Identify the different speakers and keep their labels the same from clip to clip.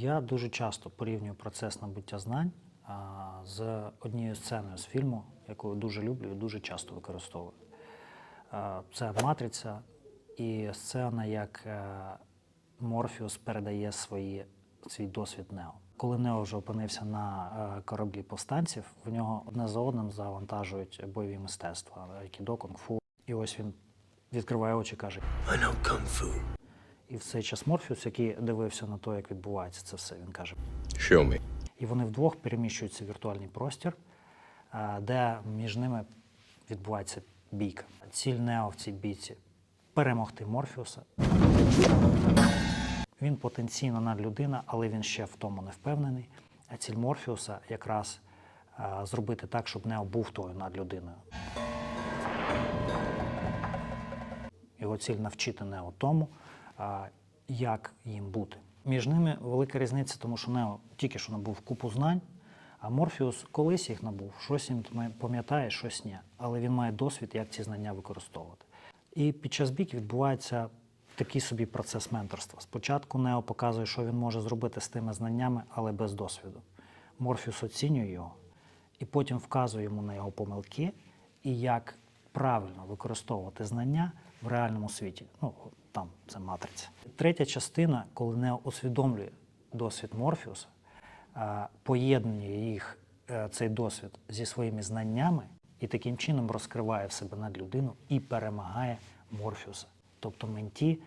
Speaker 1: Я дуже часто порівнюю процес набуття знань з однією сценою з фільму, яку я дуже люблю і дуже часто використовую. Це матриця і сцена, як е, Морфіус передає свої, свій досвід Нео. Коли Нео вже опинився на е, кораблі повстанців, в нього одне за одним завантажують бойові мистецтва, айкідо, кунг-фу. І ось він відкриває очі і каже:
Speaker 2: I know kung fu.
Speaker 1: І в цей час Морфіус, який дивився на те, як відбувається це все, він каже:
Speaker 2: Show me.
Speaker 1: і вони вдвох переміщуються в віртуальний простір, е, де між ними відбувається бійка. Ціль Нео в цій бійці перемогти Морфіуса. Він потенційно надлюдина, але він ще в тому не впевнений. А ціль Морфіуса якраз е, зробити так, щоб Нео був тою надлюдиною. Його ціль навчити Нео тому, як їм бути. Між ними велика різниця, тому що Нео тільки що набув купу знань, а Морфіус колись їх набув, щось він пам'ятає, щось ні. Але він має досвід, як ці знання використовувати. І під час бійки відбувається такий собі процес менторства. Спочатку Нео показує, що він може зробити з тими знаннями, але без досвіду. Морфіус оцінює його і потім вказує йому на його помилки і як правильно використовувати знання в реальному світі. Ну, там це матриця. Третя частина, коли Нео усвідомлює досвід Морфіуса, поєднує їх е, цей досвід зі своїми знаннями і таким чином розкриває в себе над людину і перемагає Морфіуса. Тобто менті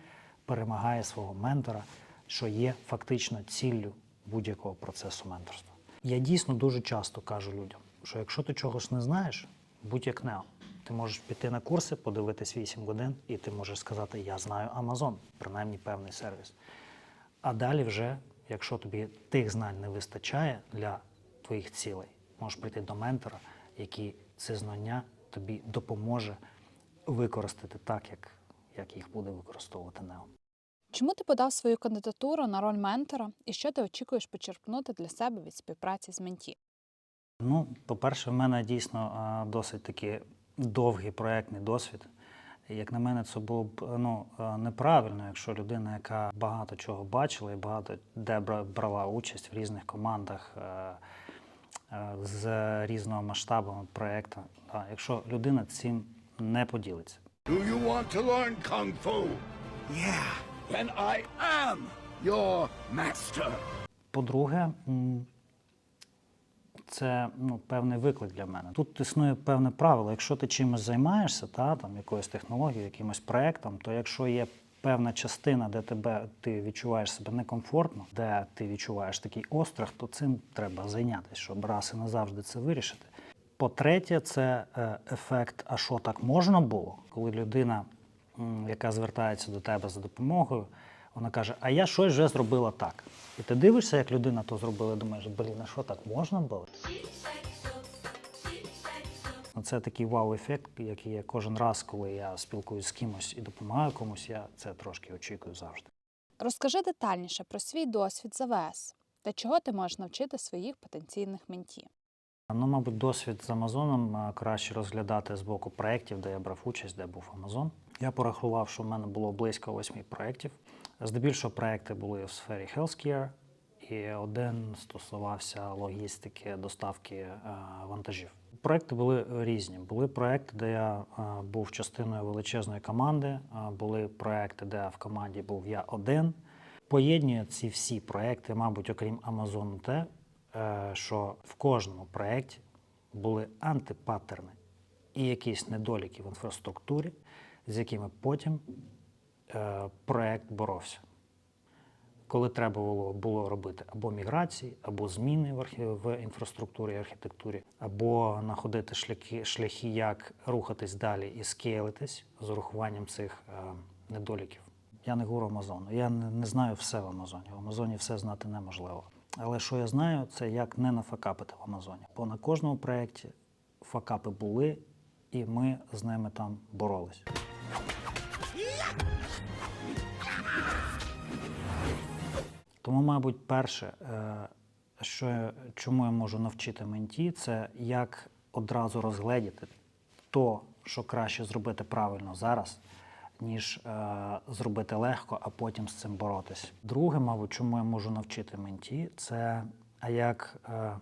Speaker 1: перемагає свого ментора, що є фактично ціллю будь-якого процесу менторства. Я дійсно дуже часто кажу людям, що якщо ти чогось не знаєш, будь як Нео. Ти можеш піти на курси, подивитись 8 годин, і ти можеш сказати, я знаю Amazon, принаймні певний сервіс. А далі вже, якщо тобі тих знань не вистачає для твоїх цілей, можеш прийти до ментора, який це знання тобі допоможе використати так, як, як їх буде використовувати Нео.
Speaker 3: Чому ти подав свою кандидатуру на роль ментора і що ти очікуєш почерпнути для себе від співпраці з менті?
Speaker 1: Ну, по-перше, в мене дійсно досить такий довгий проєктний досвід. Як на мене, це було б ну, неправильно, якщо людина, яка багато чого бачила і багато де брала участь в різних командах е, е, з різного масштабу проєкту, якщо людина цим не поділиться.
Speaker 4: Do you want to learn Kung Fu? Yeah. Then I am your master.
Speaker 1: По-друге, це ну, певний виклик для мене. Тут існує певне правило. Якщо ти чимось займаєшся, та, там, якоюсь технологією, якимось проєктом, то якщо є певна частина, де тебе ти відчуваєш себе некомфортно, де ти відчуваєш такий острах, то цим треба зайнятися, щоб раз і назавжди це вирішити. По-третє, це е, ефект, а що так можна було, коли людина, яка звертається до тебе за допомогою, вона каже, а я щось вже зробила так. І ти дивишся, як людина то зробила, і думаєш, блін, а що так можна було? Ну, Це такий вау-ефект, який я кожен раз, коли я спілкуюся з кимось і допомагаю комусь, я це трошки очікую завжди.
Speaker 3: Розкажи детальніше про свій досвід з АВС та чого ти можеш навчити своїх потенційних менті.
Speaker 1: Ну, мабуть, досвід з Амазоном краще розглядати з боку проєктів, де я брав участь, де був Амазон. Я порахував, що в мене було близько восьми проєктів. Здебільшого проєкти були в сфері healthcare, і один стосувався логістики, доставки е, вантажів. Проекти були різні. Були проекти, де я е, був частиною величезної команди, е, були проекти, де в команді був я один. Поєднує ці всі проекти, мабуть, окрім Амазону, те, що в кожному проєкті були антипаттерни і якісь недоліки в інфраструктурі, з якими потім е, проєкт боровся. Коли треба було, було робити або міграції, або зміни в, архі... в інфраструктурі і архітектурі, або знаходити шляхи, шляхи, як рухатись далі і скейлитись з урахуванням цих е, недоліків. Я не гуру Амазону. Я не, не знаю все в Амазоні. В Амазоні все знати неможливо. Але що я знаю, це як не нафакапити в Амазоні. Бо на кожному проєкті факапи були, і ми з ними там боролись. Тому, мабуть, перше, е, що чому я можу навчити менті, це як одразу розгледіти то, що краще зробити правильно зараз, ніж е, зробити легко, а потім з цим боротись. Друге, мабуть, чому я можу навчити менті, це як е,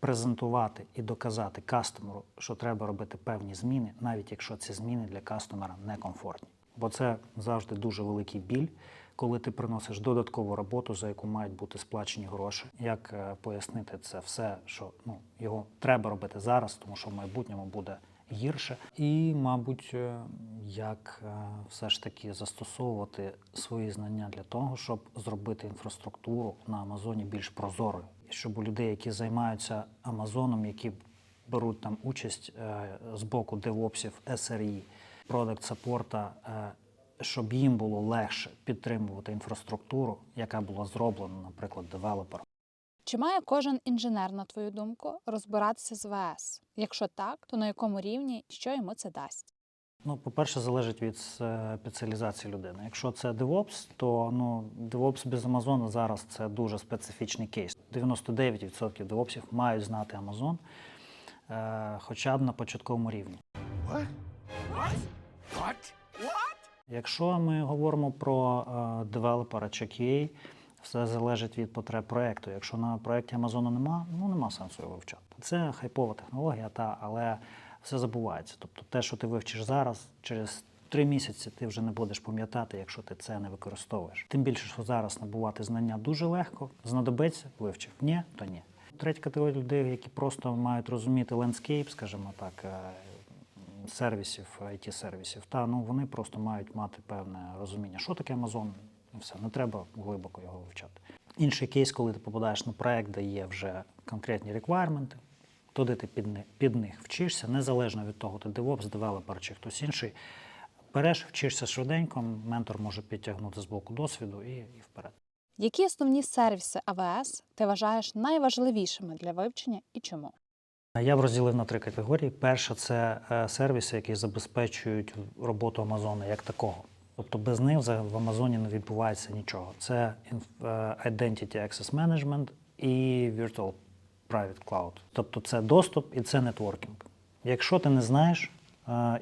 Speaker 1: презентувати і доказати кастомеру, що треба робити певні зміни, навіть якщо ці зміни для кастомера некомфортні. Бо це завжди дуже великий біль, коли ти приносиш додаткову роботу, за яку мають бути сплачені гроші. Як е, пояснити це все, що ну, його треба робити зараз, тому що в майбутньому буде гірше. І, мабуть, е, як е, все ж таки застосовувати свої знання для того, щоб зробити інфраструктуру на Амазоні більш прозорою, щоб у людей, які займаються Амазоном, які беруть там участь з боку девопсів, SRE, продакт саппорта, е, щоб їм було легше підтримувати інфраструктуру, яка була зроблена, наприклад, девелопером.
Speaker 3: Чи має кожен інженер, на твою думку, розбиратися з ВС? Якщо так, то на якому рівні і що йому це дасть?
Speaker 1: Ну, по-перше, залежить від е, спеціалізації людини. Якщо це DevOps, то ну, DevOps без Амазона зараз це дуже специфічний кейс. 99% DevOpsів мають знати Amazon, е, хоча б на початковому рівні.
Speaker 4: What? What? What?
Speaker 1: Якщо ми говоримо про е, девелопера чи QA, все залежить від потреб проекту. Якщо на проєкті Амазону нема, ну нема сенсу його вивчати. Це хайпова технологія, та, але все забувається. Тобто те, що ти вивчиш зараз, через три місяці ти вже не будеш пам'ятати, якщо ти це не використовуєш. Тим більше, що зараз набувати знання дуже легко, знадобиться, вивчив. Ні, то ні. Третя категорія людей, які просто мають розуміти лендскейп, скажімо так, е, сервісів, it сервісів та ну вони просто мають мати певне розуміння, що таке Amazon, і все, не треба глибоко його вивчати. Інший кейс, коли ти попадаєш на проект, де є вже конкретні реквайрменти, туди ти під, ни- під них вчишся, незалежно від того, ти DevOps, девелопер чи хтось інший. Береш, вчишся швиденько, ментор може підтягнути з боку досвіду і, і вперед.
Speaker 3: Які основні сервіси АВС ти вважаєш найважливішими для вивчення і чому?
Speaker 1: Я б розділив на три категорії. Перша це е, сервіси, які забезпечують роботу Амазона як такого. Тобто без них в Амазоні не відбувається нічого. Це е, Identity Access Management і Virtual Private Cloud. Тобто це доступ і це нетворкінг. Якщо ти не знаєш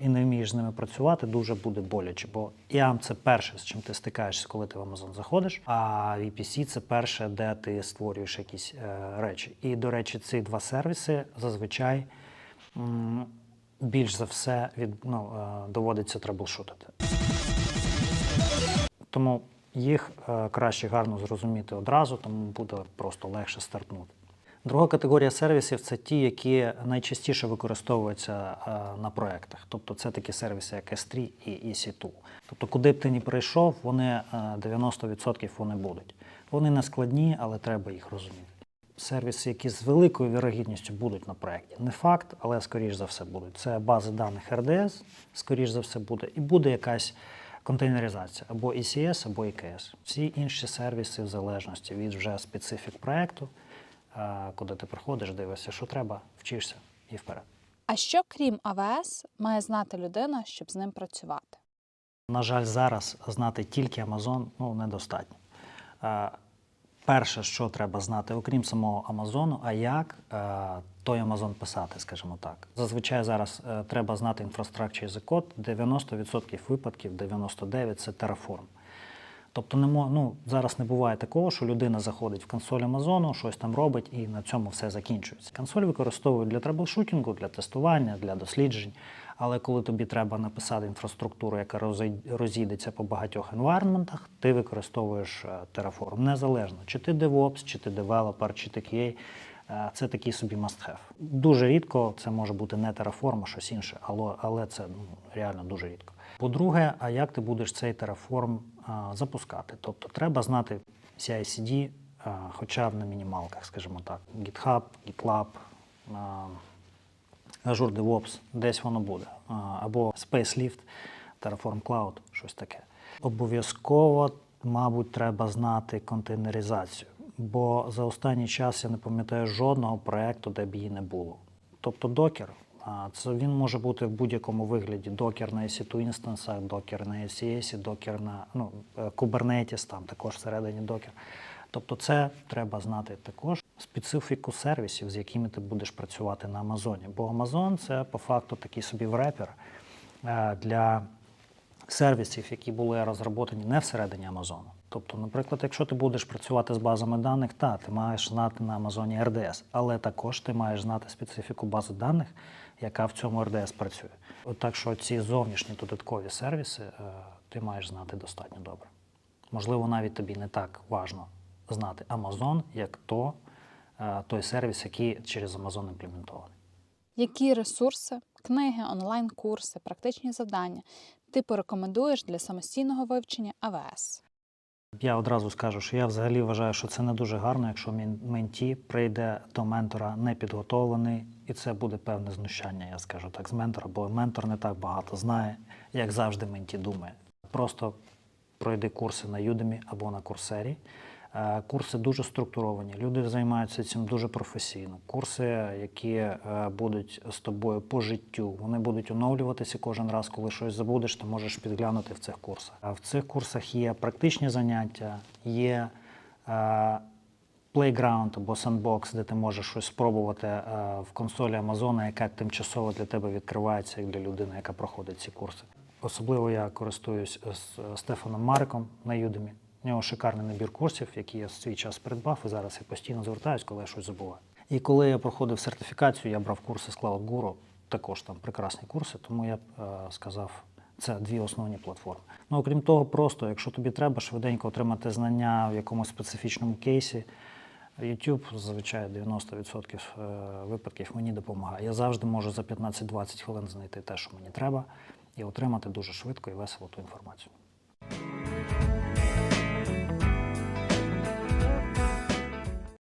Speaker 1: і не вмієш з ними працювати, дуже буде боляче. Бо IAM – це перше, з чим ти стикаєшся, коли ти в Amazon заходиш, а VPC – це перше, де ти створюєш якісь е, речі. І, до речі, ці два сервіси зазвичай більш за все від, ну, е, доводиться траблшутити. Тому їх е, краще гарно зрозуміти одразу, тому буде просто легше стартнути. Друга категорія сервісів це ті, які найчастіше використовуються е, на проєктах. Тобто це такі сервіси, як S3 і EC2. Тобто, куди б ти ні прийшов, вони е, 90% вони будуть. Вони не складні, але треба їх розуміти. Сервіси, які з великою вірогідністю будуть на проєкті. Не факт, але скоріш за все будуть. Це бази даних RDS, скоріш за все буде, і буде якась контейнеризація або ECS, або EKS. Всі інші сервіси в залежності від вже специфік проєкту, е, куди ти приходиш, дивишся, що треба, вчишся і вперед.
Speaker 3: А що крім АВС має знати людина, щоб з ним працювати?
Speaker 1: На жаль, зараз знати тільки Amazon ну, недостатньо. Перше, що треба знати, окрім самого Амазону, а як той Амазон писати, скажімо так. Зазвичай зараз е, треба знати as a Code, 90% випадків, 99% це Terraform. Тобто не ну, зараз не буває такого, що людина заходить в консоль Амазону, щось там робить і на цьому все закінчується. Консоль використовують для траблшутінгу, для тестування, для досліджень. Але коли тобі треба написати інфраструктуру, яка розій- розійдеться по багатьох environmentах, ти використовуєш е, Terraform. Незалежно, чи ти DevOps, чи ти девелопер, чи ти QA, е, це такий собі must-have. Дуже рідко це може бути не Terraform, а щось інше, але це ну, реально дуже рідко. По-друге, а як ти будеш цей Terraform запускати? Тобто треба знати CI-CD, хоча б на мінімалках, скажімо так. GitHub, GitLab, Azure DevOps, десь воно буде. Або SpaceLift, Terraform Cloud, щось таке. Обов'язково, мабуть, треба знати контейнеризацію, бо за останній час я не пам'ятаю жодного проєкту, де б її не було. Тобто докер, це він може бути в будь-якому вигляді. Докер на EC2 інстансах, докер на ECS, докер на ну, е, Kubernetes, там також всередині докер. Тобто це треба знати також специфіку сервісів, з якими ти будеш працювати на Амазоні. Бо Амазон це по факту такий собі врепер е, для сервісів, які були розроблені не всередині Амазону. Тобто, наприклад, якщо ти будеш працювати з базами даних, та ти маєш знати на Амазоні RDS, але також ти маєш знати специфіку бази даних, яка в цьому RDS працює. От так що ці зовнішні додаткові сервіси е, ти маєш знати достатньо добре. Можливо, навіть тобі не так важно знати Amazon, як то, е, той сервіс, який через Amazon імплементований.
Speaker 3: Які ресурси, книги, онлайн-курси, практичні завдання ти порекомендуєш для самостійного вивчення АВС?
Speaker 1: Я одразу скажу, що я взагалі вважаю, що це не дуже гарно, якщо мен- менті прийде до ментора непідготовлений, і це буде певне знущання, я скажу так, з ментора, бо ментор не так багато знає, як завжди менті думає. Просто пройди курси на Udemy або на Курсері. Е, Курси дуже структуровані, люди займаються цим дуже професійно. Курси, які е, будуть з тобою по життю, вони будуть оновлюватися кожен раз, коли щось забудеш, ти можеш підглянути в цих курсах. А в цих курсах є практичні заняття, є Playground або Sandbox, де ти можеш щось спробувати е, в консолі Амазона, яка тимчасово для тебе відкривається, як для людини, яка проходить ці курси. Особливо я користуюсь з Стефаном Мариком на Udemy. У нього шикарний набір курсів, які я в свій час придбав, і зараз я постійно звертаюсь, коли я щось забуваю. І коли я проходив сертифікацію, я брав курси з Cloud Guru, також там прекрасні курси, тому я е, сказав, це дві основні платформи. Ну, окрім того, просто, якщо тобі треба швиденько отримати знання в якомусь специфічному кейсі, YouTube, зазвичай 90% е, випадків мені допомагає. Я завжди можу за 15-20 хвилин знайти те, що мені треба, і отримати дуже швидко і весело ту інформацію.